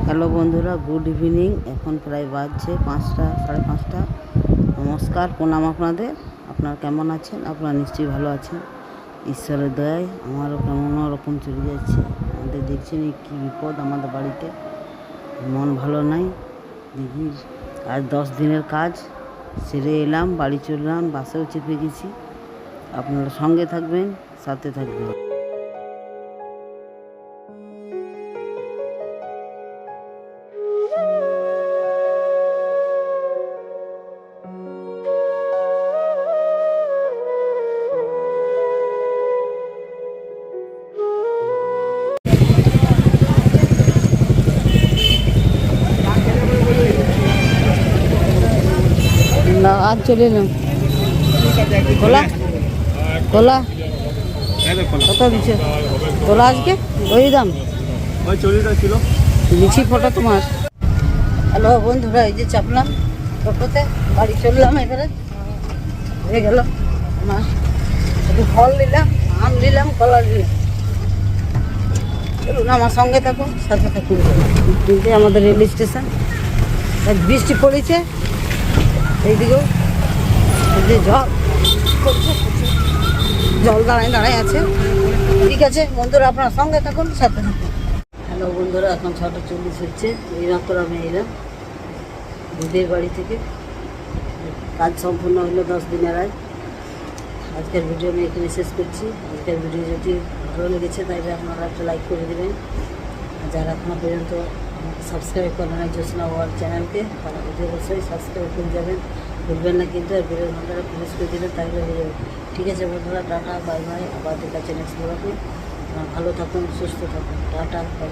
Hello বন্ধুরা, good evening. এখন প্রায় বাজছে পাঁচটা, সাড়ে পাঁচটা। নমস্কার, প্রণাম আপনাদের। আপনারা কেমন আছেন? আপনারা নিশ্চয়ই ভালো আছেন। ঈশ্বরের দয়ায় আমারও কেমন রকম চলে যাচ্ছে। আমাদের দেখছেন এই কী বিপদ আমাদের বাড়িতে। মন ভালো নাই। দিদির আজ দশ দিনের কাজ। সেরে এলাম, বাড়ি চললাম, বাসেও চেপে গেছি। আপনারা সঙ্গে থাকবেন, সাথে থাকবেন। না আজ চলে এলাম। খোলা খোলা কত দিচ্ছে? খোলা আজকে? ওই দাম। লিচি ফটো তোমার। হ্যালো বন্ধুরা এই যে চাপলাম টোটোতে বাড়ি চললাম এবারে। হয়ে গেল আমার। একটু ফল নিলাম আম নিলাম কলা নিলাম। চলুন আমার সঙ্গে থাকুন সাথে থাকুন। আমাদের রেল স্টেশন। এক বৃষ্টি পড়েছে এইদিকেও এই যে জল। জল দাঁড়ায় দাঁড়ায় আছে। ঠিক আছে, বন্ধুরা, আপনার সঙ্গে থাকুন, সাথে হ্যালো বন্ধুরা, এখন ছটা চল্লিশ হচ্ছে। এই মাত্র আমি এলাম দিদির বাড়ি থেকে। কাজ সম্পূর্ণ হলো দশ দিনের আজ আজকের ভিডিও আমি এখানে শেষ করছি। আজকের ভিডিও যদি ভালো লেগেছে তাইলে আপনারা একটা লাইক করে দেবেন। আর যারা এখনও পর্যন্ত সাবস্ক্রাইব করবেন না জ্যোৎস্না ওয়ার্ল্ড চ্যানেলকে। তারা অতি অবশ্যই সাবস্ক্রাইব করে যাবেন। ভুলবেন না কিন্তু আর বেরোয় বন্ধুরা প্রেস করে দেবেন তাই হয়ে যাবে। ঠিক আছে বন্ধুরা, টাটা, বাই বাই। আবার দেখা চ্যানেল ভালো থাকুন, সুস্থ থাকুন। Tata bye